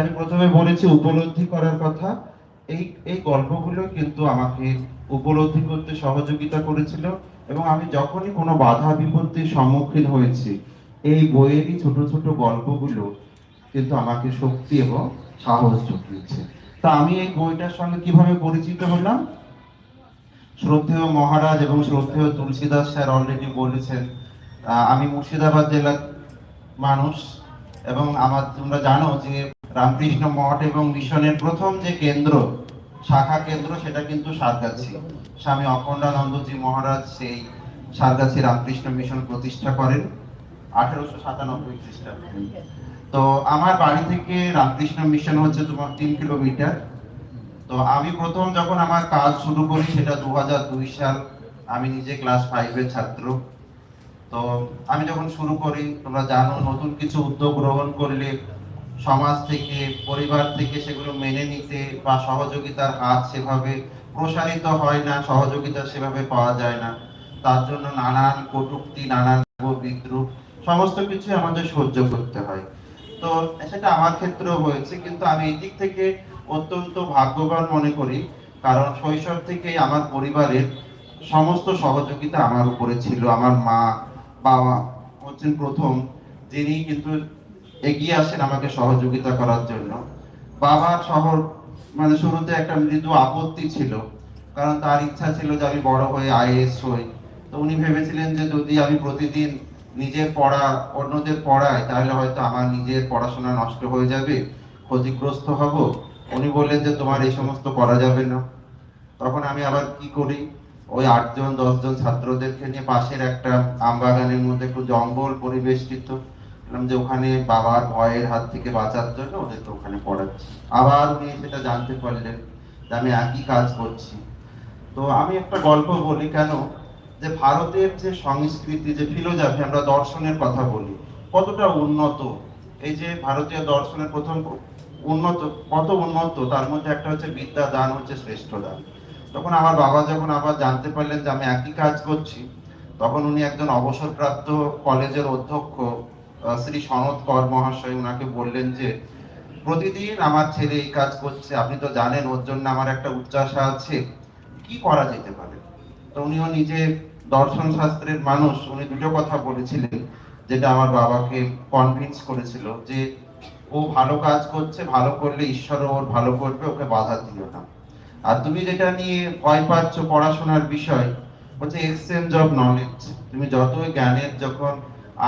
আমি প্রথমে বলেছি উপলব্ধি করার কথা, এই এই গল্পগুলো কিন্তু আমাকে উপলব্ধি করতে সহযোগিতা করেছিল এবং আমি যখনই কোনো বাধা বিপত্তির সম্মুখীন হয়েছি, এই বইয়েরই ছোট ছোট গল্পগুলো কিন্তু আমাকে শক্তি এবং সাহস জুগিয়েছে। তা আমি এই বইটার সঙ্গে কীভাবে পরিচিত হলাম? শ্রদ্ধেয় মহারাজ এবং শ্রদ্ধেয় তুলসীদাস স্যার অলরেডি বলেছেন আমি মুর্শিদাবাদ জেলার মানুষ এবং আমার, তোমরা জানো যে রামকৃষ্ণ মঠ এবং মিশনের প্রথম যে কেন্দ্র, শাখা কেন্দ্র, সেটা কিন্তু সারগাছি। স্বামী অখণ্ডানন্দজি মহারাজ সেই সারগাছি রামকৃষ্ণ মিশন প্রতিষ্ঠা করেন আঠেরোশো সাতানব্বই খ্রিস্টাব্দে। তো আমার বাড়ি থেকে রামকৃষ্ণ মিশন হচ্ছে তোমার তিন কিলোমিটার। তো আমি প্রথম যখন আমার কাজ শুরু করি, সেটা দু দুই সাল আমি নিজে ক্লাস ফাইভের ছাত্র। তো আমি যখন শুরু করি, তোমরা জানো, নতুন কিছু উদ্যোগ গ্রহণ করলে সমাজ থেকে, পরিবার থেকে সেগুলো মেনে নিতে বা সহযোগিতার হাত সেভাবে প্রসারিত হয় না, সহযোগিতা সেভাবে পাওয়া যায় না। তার জন্য নানান কটুক্তি, নানান বিদ্রুপ, সমস্ত কিছু আমাদের সহ্য করতে হয়। তো সেটা আমার ক্ষেত্রেও হয়েছে, কিন্তু আমি এই দিক থেকে অত্যন্ত ভাগ্যবান মনে করি, কারণ শৈশব থেকেই আমার পরিবারের সমস্ত সহযোগিতা আমার উপরে ছিল। আমার মা, বাবা হচ্ছেন প্রথম, যিনি কিন্তু এগিয়ে আসেন আমাকে সহযোগিতা করার জন্য। বাবার শহর মানে শুরুতে একটা মৃদু আপত্তি ছিল, কারণ তার ইচ্ছা ছিল যে আমি বড় হয়ে আইএস হই। তো উনি ভেবেছিলেন যে যদি আমি প্রতিদিন নিজের পড়া, অন্যদের পড়াই, তাহলে হয়তো আমার নিজের পড়াশোনা নষ্ট হয়ে যাবে, ক্ষতিগ্রস্ত হব। উনি বললেন যে তোমার এই সমস্ত করা যাবে না। তখন আমি আবার কি করি? ওই আটজন, দশজন ছাত্রদেরকে নিয়ে পাশের একটা আমবাগানের মধ্যে একটু জঙ্গল পরিবেষ্টিত। বললাম যে ওখানে বাবার ভয়ের হাত থেকে বাঁচার জন্য ওদেরকে ওখানে পড়াচ্ছি। আবার উনি সেটা জানতে পারলেন যে আমি একই কাজ করছি। তো আমি একটা গল্প বলি কেন? যে ভারতের যে সংস্কৃতি, যে ফিলোজফি, আমরা দর্শনের কথা বলি, কতটা উন্নত? এই যে ভারতীয় দর্শনের প্রথম উন্নত, কত উন্নত, তার মধ্যে একটা হচ্ছে বিদ্যা, দান হচ্ছে শ্রেষ্ঠ দান। তখন আমার বাবা যখন আবার জানতে পারলেন যে আমি একই কাজ করছি, তখন উনি একজন অবসরপ্রাপ্ত কলেজের অধ্যক্ষ শ্রী সনৎ কর মহাশয় ওনাকে বললেন যে, প্রতিদিন আমার ছেলে এই কাজ করছে, আপনি তো জানেন ওর জন্য আমার একটা উচ্চাসা আছে, কি করা যেতে পারে? তো উনিও নিজে দর্শন শাস্ত্রের মানুষ, উনি দুটো কথা বলেছিলেন, যেটা আমার বাবাকে কনভিন্স করেছিল, যে ও ভালো কাজ করছে, ভালো করলে ঈশ্বর ওর ভালো করবে, ওকে বাধা দিও না। আর তুমি যেটা নিয়ে ভয় পাচ্ছ পড়াশোনার বিষয়, হচ্ছে এক্সচেঞ্জ অফ নলেজ তুমি যতই জ্ঞানের যখন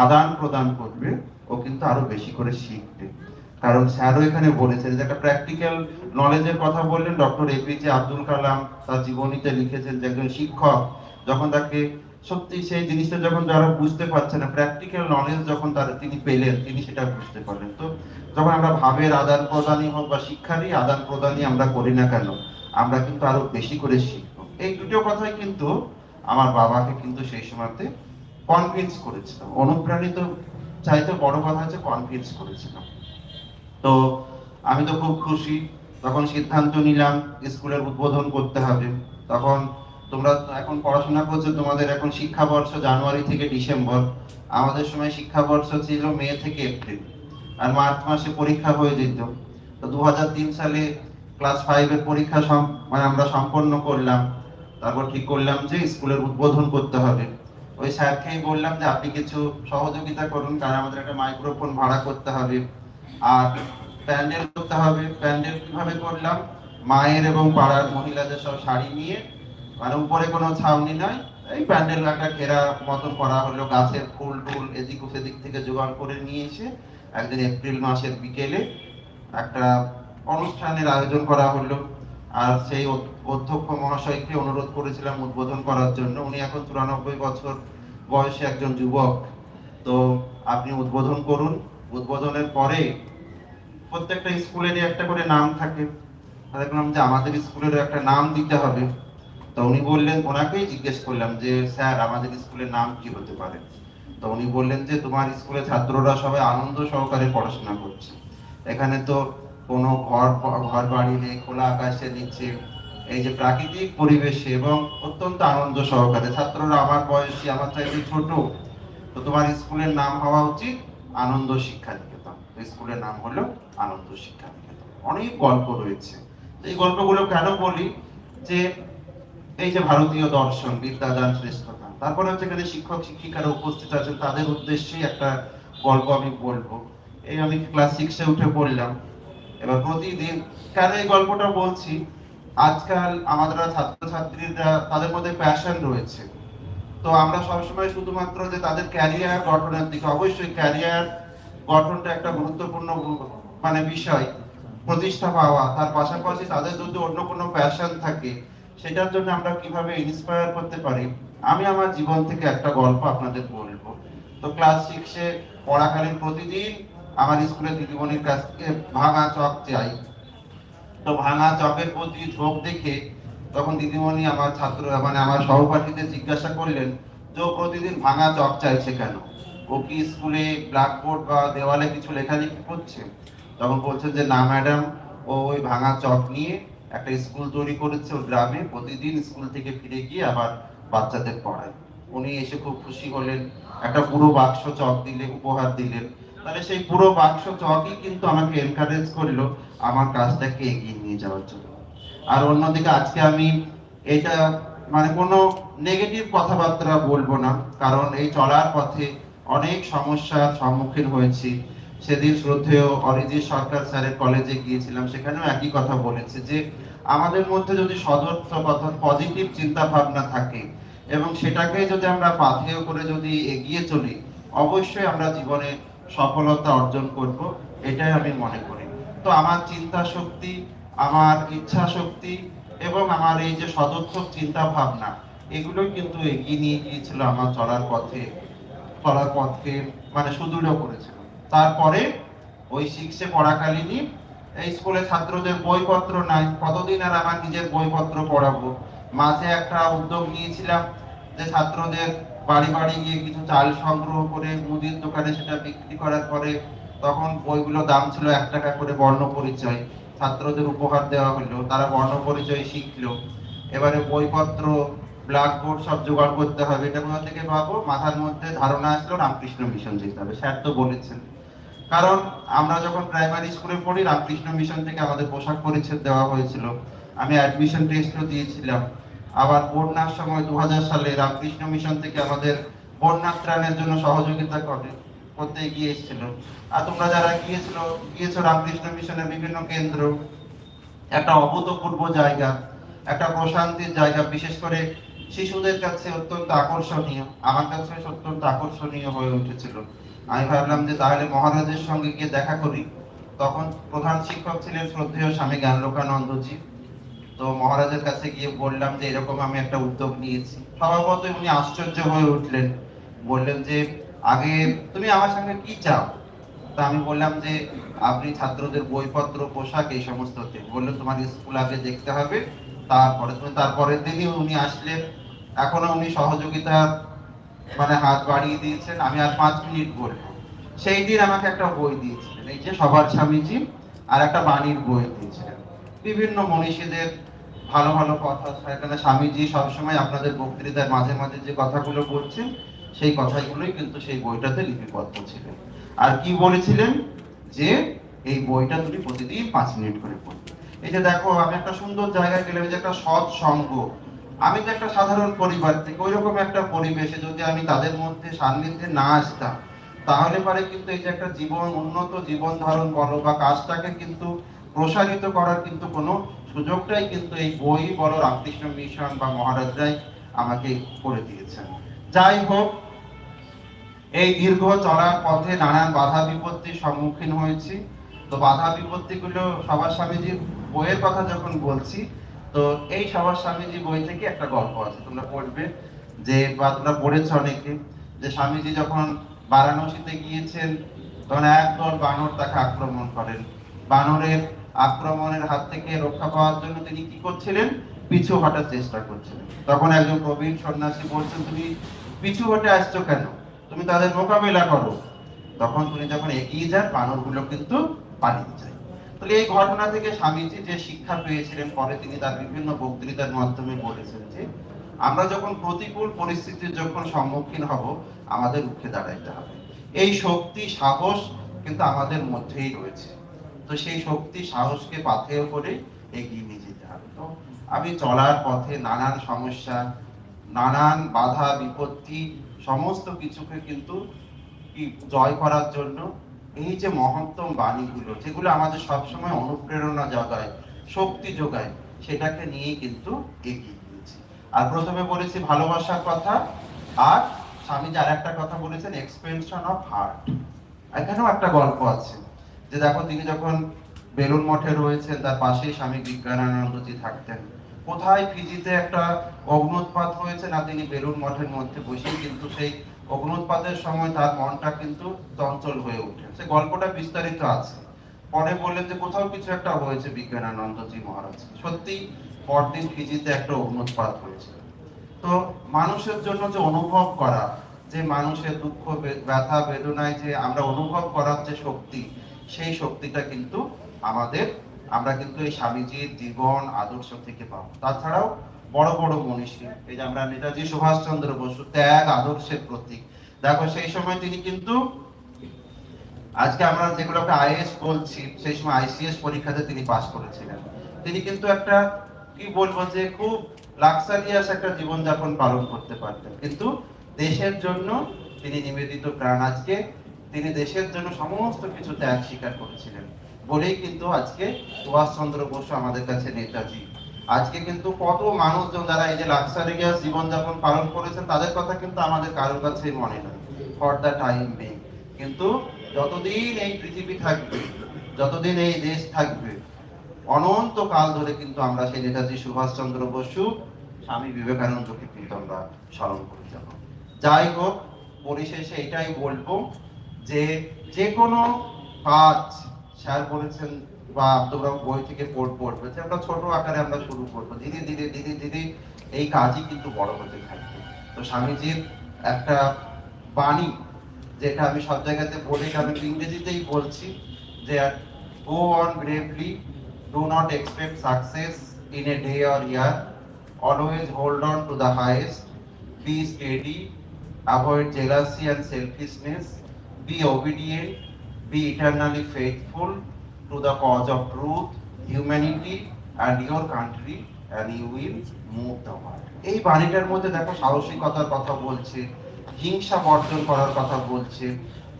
আদান প্রদান করবে, ও কিন্তু আরও বেশি করে শিখবে। কারণ স্যারও এখানে বলেছেন যে একটা প্র্যাকটিক্যাল নলেজের কথা বললেন ডক্টর এপিজে আব্দুল কালাম তার জীবনীতে লিখেছেন যে একজন শিক্ষক যখন তাকে সত্যি সেই জিনিসটা যখন যারা বুঝতে পারছে না প্র্যাকটিক্যাল নলেজ যখন তারা তিনি পেলেন, তিনি সেটা বুঝতে পারলেন। তো যখন আমরা ভাবের আদান প্রদানই হোক বা শিক্ষারই আদান প্রদানই আমরা করি না কেন, আমরা কিন্তু আরও বেশি করে শিখব। এই দুটো কথাই কিন্তু আমার বাবাকে কিন্তু সেই সময়তে কনভিন্স করেছিলাম। অনুপ্রাণিত চাইতে বড় কথা হচ্ছে কনভিন্স করেছিলাম। তো আমি তো খুব খুশি। তখন সিদ্ধান্ত নিলাম স্কুলের উদ্বোধন করতে হবে। তখন তোমরা এখন পড়াশোনা করছ, তোমাদের এখন শিক্ষাবর্ষ জানুয়ারি থেকে ডিসেম্বর। আমাদের সময় শিক্ষাবর্ষ ছিল মে থেকে এপ্রিল। আর মার্চ মাসে পরীক্ষা হয়ে যেত। তো দু হাজার তিন সালে ক্লাস ফাইভের পরীক্ষা মানে আমরা সম্পন্ন করলাম। তারপর ঠিক করলাম যে স্কুলের উদ্বোধন করতে হবে। ওই স্যারকেই বললাম যে আপনি কিছু সহযোগিতা করুন, কারণ আমাদের একটা মাইক্রোফোন ভাড়া করতে হবে। আর প্যান্ডেল করতে হবে। প্যান্ডেল কীভাবে করলাম? মায়ের এবং পাড়ার মহিলাদের সব শাড়ি নিয়ে। মানে উপরে কোনো ছাউনি নয়, এই প্যান্ডেল একটা ঘেরা মতন করা হলো, গাছের ফুল টুল এদিক সেদিক থেকে জোগাড় করে নিয়ে এসে একদিন এপ্রিল মাসের বিকেলে একটা অনুষ্ঠানের আয়োজন করা হলো। আর সেই অধ্যক্ষ মহাশয়কে অনুরোধ করেছিলাম উদ্বোধন করার জন্য। উনি এখন চুরানব্বই বছর বয়সে একজন যুবক। তো আপনি উদ্বোধন করুন। উদ্বোধনের পরে প্রত্যেকটা স্কুলেরই একটা করে নাম থাকে। দেখলাম যে আমাদের স্কুলেরও একটা নাম দিতে হবে। তো উনি বললেন, ওনাকেই জিজ্ঞেস করলাম যে, স্যার, আমাদের স্কুলের নাম কি হতে পারে? তো উনি বললেন যে, তোমার স্কুলে ছাত্ররা সবাই আনন্দ সহকারে পড়াশোনা করছে। এখানে তো কোনো ঘর ঘর বাড়ি নেই, খোলা আকাশের নিচে। এই যে প্রাকৃতিক পরিবেশে এবং অত্যন্ত আনন্দ সহকারে। ছাত্ররা আমার বয়সী, আমার চাইতে ছোট। তো তোমার স্কুলের নাম হওয়া উচিত আনন্দ শিক্ষা নিকেতন স্কুলের নাম হলো আনন্দ শিক্ষা নিকেতন অনেক গল্প রয়েছে। এই গল্পগুলো কেন বলি? যে এই যে ভারতীয় দর্শন, বিদ্যাদান শ্রেষ্ঠতা তারপরে হচ্ছে এখানে শিক্ষক, শিক্ষিকারা উপস্থিত আছেন। তাদের উদ্দেশ্যেই একটা গল্প আমি বলব। এই আমি ক্লাস সিক্সে উঠে পড়লাম। এবার প্রতিদিন কেন এই গল্পটা বলছি? আজকাল আমাদের ছাত্রছাত্রীরা তাদের মধ্যে প্যাশন রয়েছে। তো আমরা সবসময় শুধুমাত্র যে তাদের ক্যারিয়ার গঠনের দিকে, অবশ্যই ক্যারিয়ার গঠনটা একটা গুরুত্বপূর্ণ মানে বিষয়, প্রতিষ্ঠা পাওয়া, তার পাশাপাশি তাদের যদি অন্য কোনো প্যাশন থাকে, সেটার জন্য আমরা কীভাবে ইন্সপায়ার করতে পারি? আমি আমার জীবন থেকে একটা গল্প আপনাদের বলব। তো ক্লাস সিক্সে পড়াকালীন প্রতিদিন আমার স্কুলে দিদিমণির কাছ থেকে ভাঙা চক চাই। তো ভাঙা চকের প্রতি ঝোঁক দেখে তখন দিদিমণি আমার ছাত্র মানে আমার সহপাঠীদের জিজ্ঞাসা করলেন যে প্রতিদিন ভাঙা চক চাইছে কেন? ও কি স্কুলে ব্ল্যাকবোর্ড বা দেওয়ালে কিছু লেখালেখি করছে? তখন বলছেন যে, না ম্যাডাম, ও ওই ভাঙা চক নিয়ে একটা স্কুল তৈরি করেছে ওর গ্রামে, প্রতিদিন স্কুল থেকে ফিরে গিয়ে আবার বাচ্চাদের পড়ায়। উনি এসে খুব খুশি হলেন, একটা পুরো বাক্স চক দিলে, উপহার দিলেন। তাহলে সেই পুরো বাক্স চকই কিন্তু আমাকে এনকারেজ করল আমার কাজটাকে এগিয়ে নিয়ে যাওয়ার জন্য। আর অন্যদিকে আজকে আমি এটা মানে কোনো নেগেটিভ কথাবার্তা বলব না, কারণ এই চলার পথে অনেক সমস্যার সম্মুখীন হয়েছি। সেদিন শ্রদ্ধেয় অরিজিৎ সরকার স্যারের কলেজে গিয়েছিলাম, সেখানেও একই কথা বলেছে যে, আমাদের মধ্যে যদি সদর্থ কথা পজিটিভ চিন্তা ভাবনা থাকে এবং সেটাকে যদি আমরা পাথেয় করে যদি এগিয়ে চলি, অবশ্যই আমরা জীবনে সফলতা অর্জন করব, এটাই আমি মনে করি। তো আমার চিন্তা শক্তি, আমার ইচ্ছা শক্তি এবং আমার এই যে সদর্থক চিন্তা ভাবনা এগুলো কিন্তু এগিয়ে নিয়ে গিয়েছিল আমার চলার পথে, চলার পথকে মানে সুদৃঢ় করেছিল। তারপরে ওই সিক্সে পড়াকালীনই এই স্কুলে ছাত্রদের বইপত্র নাই, কতদিন আর আমার নিজের বইপত্র পড়াবো? মাঝে একটা উদ্যোগ নিয়েছিলাম যে ছাত্রদের বাড়ি বাড়ি গিয়ে কিছু চাল সংগ্রহ করে মুদির দোকানে সেটা বিক্রি করার পরে তখন বইগুলো দাম ছিল এক টাকা করে বর্ণ পরিচয়। ছাত্রদের উপহার দেওয়া হলো, তারা বর্ণ পরিচয় শিখলো। এবারে বইপত্র, ব্ল্যাকবোর্ড সব জোগাড় করতে হবে। এটা কোথা থেকে পাবো? মাথার মধ্যে ধারণা আসলো রামকৃষ্ণ মিশন যেতে হবে। স্যার তো বলেছেন। কারণ আমরা যখন প্রাইমারি স্কুলে পড়ি, রামকৃষ্ণ মিশন থেকে আমাদের পোশাক পরিচ্ছদ দেওয়া হয়েছিল। আমি অ্যাডমিশন টেস্টও দিয়েছিলাম। আবার বন্যার সময় দু হাজার সালে রামকৃষ্ণ মিশন থেকে আমাদের বন্যা ত্রাণের জন্য সহযোগিতা করে, করতে গিয়ে এসেছিল। আর তোমরা যারা গিয়েছিল, গিয়েছো রামকৃষ্ণ মিশনের বিভিন্ন কেন্দ্র, একটা অভূতপূর্ব জায়গা, একটা প্রশান্তির জায়গা, বিশেষ করে শিশুদের কাছে অত্যন্ত আকর্ষণীয়, আমার কাছে অত্যন্ত আকর্ষণীয় হয়ে উঠেছিল। আমি ভাবলাম যে তাহলে মহারাজের সঙ্গে গিয়ে দেখা করি। তখন প্রধান শিক্ষক ছিলেন শ্রদ্ধেয় স্বামী জ্ঞানলোকানন্দজি। তো মহারাজের কাছে গিয়ে বললাম যে, এরকম আমি একটা উদ্যোগ নিয়েছি। স্বভাবতই উনি আশ্চর্য হয়ে উঠলেন। বললেন যে, আগে তুমি আমার সঙ্গে কি চাও? তা আমি বললাম যে, আপনি ছাত্রদের বইপত্র, পোশাক এই সমস্ত বললেন, তোমার স্কুল আগে দেখতে হবে, তারপরে তুমি তারপরের দিনই উনি আসলেন। এখনও উনি সহযোগিতা মানে হাত বাড়িয়ে দিয়েছেন। আমি আর পাঁচ মিনিট বলব। সেই দিন আমাকে একটা বই দিয়েছিলেন। এই যে সবার স্বামীজি, আর একটা বাণীর বই দিয়েছিলেন। বিভিন্ন মনীষীদের ভালো ভালো কথা সেখানে স্বামীজি সবসময় আপনাদের বক্তৃতার মাঝে মাঝে যে কথাগুলো বলছেন, সেই কথাগুলোই কিন্তু সেই বইটাতে লিপিবদ্ধ ছিলেন। আর কি বলেছিলেন? যে এই বইটা তুমি প্রতিদিন পাঁচ মিনিট করে পড়বে। এই যে দেখো, আমি একটা সুন্দর জায়গায় গেলাম যে একটা সৎ সঙ্গ। আমি তো একটা সাধারণ পরিবার থেকে ওই রকম একটা পরিবেশে যদি আমি তাদের মধ্যে সান্নিধ্যে না আসতাম, তাহলে পারে কিন্তু এই যে একটা জীবন, উন্নত জীবন ধারণ বলো বা কাজটাকে কিন্তু প্রসারিত করার কিন্তু কোনো সুযোগটাই কিন্তু এই বই বলো রামকৃষ্ণ মিশন বা মহারাজরাই আমাকে করে দিয়েছেন। যাই হোক, এই দীর্ঘ চলার পথে নানান বাধা বিপত্তির সম্মুখীন হয়েছি। তো বাধা বিপত্তিগুলো সবার স্বামীজির বইয়ের কথা যখন বলছি, তো এই সবার স্বামীজি বই থেকে একটা গল্প আছে, তোমরা পড়বে যে বা তোমরা পড়েছ অনেকে, যে স্বামীজি যখন বারাণসীতে গিয়েছেন, তখন একদল বানর তাকে আক্রমণ করেন। বানরের আক্রমণের হাত থেকে রক্ষা পাওয়ার জন্য তিনি কি করছিলেন? পিছু হটার চেষ্টা করছিলেন। তখন একজন প্রবীণ সন্ন্যাসী বলছেন, তুমি পিছু হটে আসছো কেন? তুমি তাদের মোকাবিলা করো। তখন তুমি যখন এগিয়ে যান, বানরগুলো কিন্তু পালিয়ে যায়। তাহলে এই ঘটনা থেকে স্বামীজি যে শিক্ষা পেয়েছিলেন, পরে তিনি তার বিভিন্ন বক্তৃতার মাধ্যমে বলেছেন যে, আমরা যখন প্রতিকূল পরিস্থিতির যখন সম্মুখীন হব, আমাদের রুখে দাঁড়াইতে হবে। এই শক্তি, সাহস কিন্তু আমাদের মধ্যেই রয়েছে। তো সেই শক্তি, সাহসকে পাথেয় করে এগিয়ে নিয়ে যেতে হবে। তো আমি চলার পথে নানান সমস্যা, নানান বাধা, বিপত্তি, সমস্ত কিছুকে কিন্তু জয় করার জন্য এই যে মহত্তম বাণীগুলো, যেগুলো আমাদের সবসময় অনুপ্রেরণা জগায় শক্তি যোগায়, সেটাকে নিয়েই কিন্তু এগিয়ে গিয়েছি। আর প্রথমে বলেছি ভালোবাসার কথা, আর স্বামীজি আর একটা কথা বলেছেন এক্সপেনশন অফ হার্ট এখানেও একটা গল্প আছে। যে দেখো, তিনি যখন বেলুন মঠে রয়েছেন, তার পাশেই স্বামী বিজ্ঞানানন্দজি থাকতেন। কোথায় ফিজিতে একটা অগ্নুৎপাত হয়েছে না তিনি বেলুন মঠের মধ্যে বসেই, কিন্তু সেই অগ্নুৎপাতের সময় তার মনটা কিন্তু চঞ্চল হয়ে ওঠে। সে গল্পটা বিস্তারিত আছে। পরে বললেন যে, কোথাও কিছু একটা হয়েছে বিজ্ঞানানন্দজি মহারাজ। সত্যি পরদিন ফিজিতে একটা অগ্নুৎপাত হয়েছে। তো মানুষের জন্য যে অনুভব করা, যে মানুষের দুঃখ ব্যথা, বেদনায় যে আমরা অনুভব করার যে শক্তি সেই শক্তিটা কিন্তু আমাদের, আমরা কিন্তু এই স্বামীজির জীবন, আদর্শ থেকে পাবো। তাছাড়াও বড় বড় মনীষী, এই যে আমরা নেতাজি সুভাষচন্দ্র বসু, ত্যাগ, আদর্শের প্রতীক। দেখো, সেই সময় তিনি কিন্তু, আজকে আমরা যেগুলোকে আইএস বলছি, সেই সময় আইসিএস পরীক্ষাতে তিনি পাশ করেছিলেন। তিনি কিন্তু একটা, কি বলব যে, খুব লাক্সারিয়াস একটা জীবনযাপন পালন করতে পারতেন। কিন্তু দেশের জন্য তিনি নিবেদিত প্রাণ। আজকে তিনি দেশের জন্য সমস্ত কিছু ত্যাগ স্বীকার করেছিলেন। বলেই কিন্তু আজকে সুভাষচন্দ্র বসু আমাদের কাছে নেতাজি। আজকে কিন্তু কত মানুষজন যারা এই যে লাক্সারিয়াস জীবনযাপন পালন করেছেন, তাদের কথা কিন্তু আমাদের কারোর কাছেই মনে নেই। ফর দ্য টাইম বিং কিন্তু যতদিন এই পৃথিবী থাকবে, যতদিন এই দেশ থাকবে অনন্ত কাল ধরে কিন্তু আমরা সেই নেতাজি সুভাষচন্দ্র বসু, স্বামী বিবেকানন্দকে কিন্তু আমরা স্মরণ করে। যাব যাই হোক, পরিশেষে এটাই বলব যে যে কোনো কাজ স্যার বলেছেন বা তোমরা বই থেকে পড় পড়বে, যে আমরা ছোট আকারে আমরা শুরু করব। ধীরে ধীরে ধীরে ধীরে এই কাজই কিন্তু বড় হতে থাকবে। তো স্বামীজির একটা বাণী, যেটা আমি সব জায়গাতে বলি আমি ইংরেজিতেই বলছি, যে go on bravely do not expect success in a day or year always hold on to the highest be steady avoid jealousy and selfishness be obedient, be eternally faithful to the cause of truth, humanity, and your country, and you will move the world. এই বাণীটার মধ্যে দেখো সাহসিকতার কথা বলছে, হিংসা বর্জন করার কথা বলছে,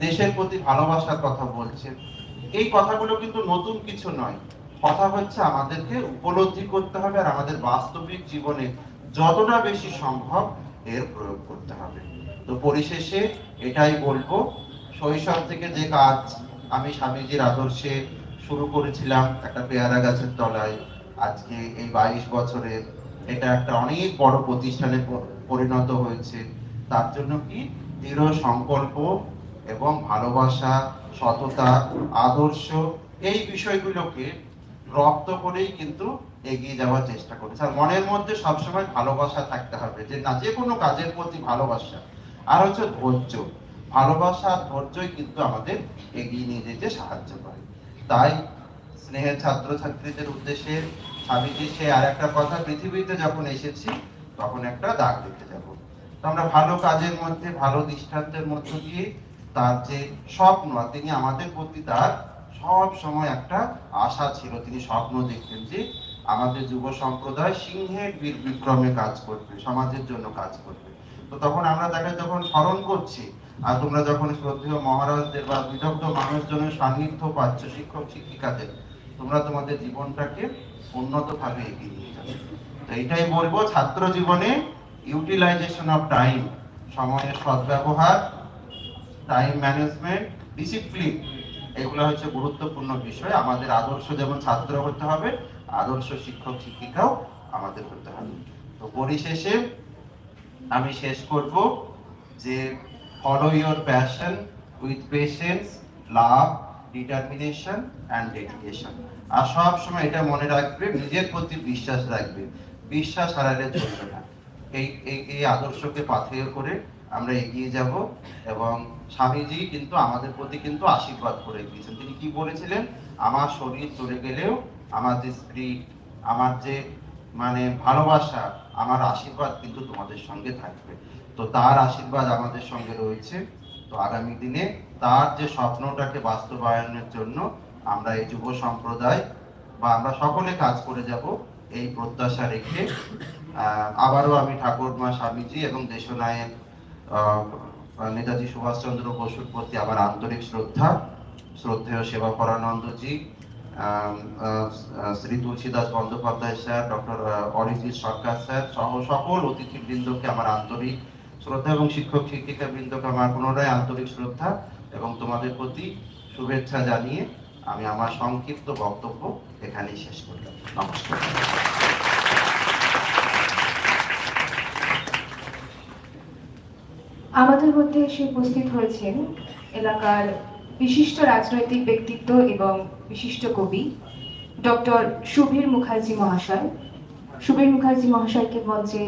দেশের প্রতি ভালোবাসার কথা বলছে। এই কথাগুলো কিন্তু নতুন কিছু নয়। কথা হচ্ছে আমাদেরকে উপলব্ধি করতে হবে আর আমাদের বাস্তবিক জীবনে যতটা বেশি সম্ভব এর প্রয়োগ করতে হবে। তো পরিশেষে এটাই বলব শৈশব থেকে যে কাজ আমি স্বামীজির আদর্শে শুরু করেছিলাম একটা পেয়ারা গাছের তলায়। আজকে এই বাইশ বছরের এটা একটা অনেক বড় প্রতিষ্ঠানে পরিণত হয়েছে। তার জন্য কি? দৃঢ় সংকল্প এবং ভালোবাসা, সততা, আদর্শ এই বিষয়গুলোকে রপ্ত করেই কিন্তু এগিয়ে যাওয়ার চেষ্টা করেছে। আর মনের মধ্যে সবসময় ভালোবাসা থাকতে হবে যে, না, যে কোনো কাজের প্রতি ভালোবাসা। আর হচ্ছে ধৈর্য। ভালোবাসা, ধৈর্যই কিন্তু আমাদের এগিয়ে নিয়ে যেতে সাহায্য করে। তাই স্নেহের ছাত্রছাত্রীদের উদ্দেশ্যে স্বামীজি সে আর একটা কথা, পৃথিবীতে যখন এসেছি, তখন একটা দাগ দিতে যাব। তো আমরা ভালো কাজের মধ্যে, ভালো দৃষ্টান্তের মধ্য দিয়ে তার যে স্বপ্ন তিনি আমাদের প্রতি তার সব সময় একটা আশা ছিল। তিনি স্বপ্ন দেখতেন যে আমাদের যুব সম্প্রদায় সিংহের বীর বিক্রমে কাজ করবে, সমাজের জন্য কাজ করবে। তো তখন আমরা তাকে যখন স্মরণ করছি, আর তোমরা যখন শ্রদ্ধেয় মহারাজদের বা বিদগ্ধ মানুষজনের সান্নিধ্য পাচ্ছ শিক্ষক শিক্ষিকাদের, তোমরা তোমাদের জীবনটাকে উন্নত ভাবে এগিয়ে নিয়ে যাবে। তো এটাই বলব, ছাত্র জীবনে ইউটিলাইজেশন অফ টাইম সময়ের সদ্ব্যবহার টাইম ম্যানেজমেন্ট ডিসিপ্লিন এগুলো হচ্ছে গুরুত্বপূর্ণ বিষয়। আমাদের আদর্শ যেমন ছাত্র হতে হবে, আদর্শ শিক্ষক শিক্ষিকাও আমাদের হতে হবে। তো পরিশেষে আমি শেষ করব যে follow your passion with patience love determination and dedication আর সব সময় এটা মনে রাখবে, নিজের প্রতি বিশ্বাস রাখবে। বিশ্বাস হারালে চলবে না। এই এই আদর্শকে পাথেয় করে আমরা এগিয়ে যাব এবং স্বামীজি কিন্তু আমাদের প্রতি কিন্তু আশীর্বাদ করে দিয়েছেন। তিনি কি বলেছিলেন? আমার শরীর চলে গেলেও আমার যে স্পিরিট আমার যে মানে ভালোবাসা আমার আশীর্বাদ কিন্তু তোমাদের সঙ্গে থাকবে। তো তার আশীর্বাদ আমাদের সঙ্গে রয়েছে। তো আগামী দিনে তার যে স্বপ্নটাকে বাস্তবায়নের জন্য আমরা এই যুব সম্প্রদায় বা আমরা সকলে কাজ করে যাব, এই প্রত্যাশা রেখে আবারও আমি ঠাকুর মা স্বামীজি এবং দেশনায়ক নেতাজি সুভাষচন্দ্র বসুর প্রতি আমার আন্তরিক শ্রদ্ধা, শ্রদ্ধেয় সেবা পরানন্দজি Shri Tulsidas Bandyopadhyay sir, doctor Arijit Sarkar sir সহ সকল অতিথিবৃন্দকে আমার আন্তরিক শ্রদ্ধা এবং শিক্ষক শিক্ষিকা বৃন্দকে আমার পুনরায় আন্তরিক শ্রদ্ধা এবং তোমাদের প্রতি শুভেচ্ছা জানিয়ে আমি আমার সংক্ষিপ্ত বক্তব্য এখানেই শেষ করলাম নমস্কার। আমাদের মধ্যে এসে উপস্থিত হয়েছেন এলাকার বিশিষ্ট রাজনৈতিক ব্যক্তিত্ব এবং বিশিষ্ট কবি ডক্টর সুবীর মুখার্জি মহাশয়। সুবীর মুখার্জি মহাশয়কে মঞ্চে